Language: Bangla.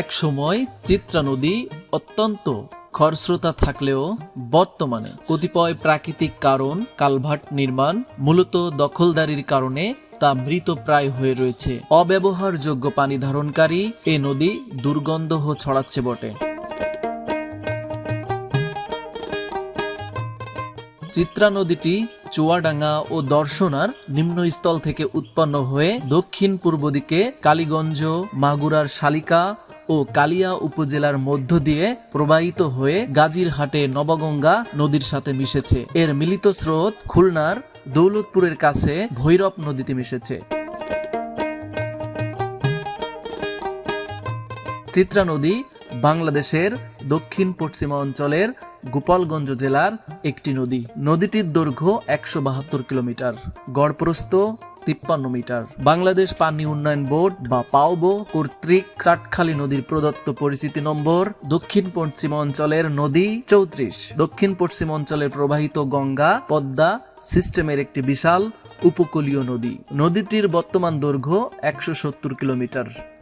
একসময় চিত্রা নদী অত্যন্ত খরস্রোতা থাকলেও বর্তমানে কতিপয় প্রাকৃতিক কারণ কালভার্ট নির্মাণ মূলত দখলদারির কারণে তা মৃতপ্রায় হয়ে রয়েছে। অব্যবহারযোগ্য পানি ধারণকারী এ নদী দুর্গন্ধ ছড়াচ্ছে বটে। চিত্রা নদীটি চুয়াডাঙ্গা ও দর্শনার নিম্নস্থল থেকে উৎপন্ন হয়ে দক্ষিণ পূর্ব দিকে কালীগঞ্জ, মাগুরার শালিকা ও কালিয়া উপজেলার মধ্য দিয়ে প্রবাহিত হয়ে গাজীরহাটে নবগঙ্গা নদীর সাথে মিশেছে। এর মিলিত স্রোত খুলনার দৌলতপুরের কাছে ভৈরব নদীতে মিশেছে। চিত্রা নদী বাংলাদেশের দক্ষিণ পশ্চিমা অঞ্চলের গোপালগঞ্জ জেলার একটি নদী। নদীটির দৈর্ঘ্য একশো বাহাত্তর কিলোমিটার। গড়প্রস্থ তিপ্পান্ন মিটার। বাংলাদেশ পানি উন্নয়ন বোর্ড বা পাওবো কর্তৃক চাটখালি নদীর প্রদত্ত পরিচিতি নম্বর দক্ষিণ পশ্চিম অঞ্চলের নদী চৌত্রিশ। দক্ষিণ পশ্চিম অঞ্চলের প্রবাহিত গঙ্গা, পদ্মা সিস্টেমের একটি বিশাল উপকূলীয় নদী। নদীটির বর্তমান দৈর্ঘ্য একশো সত্তর কিলোমিটার।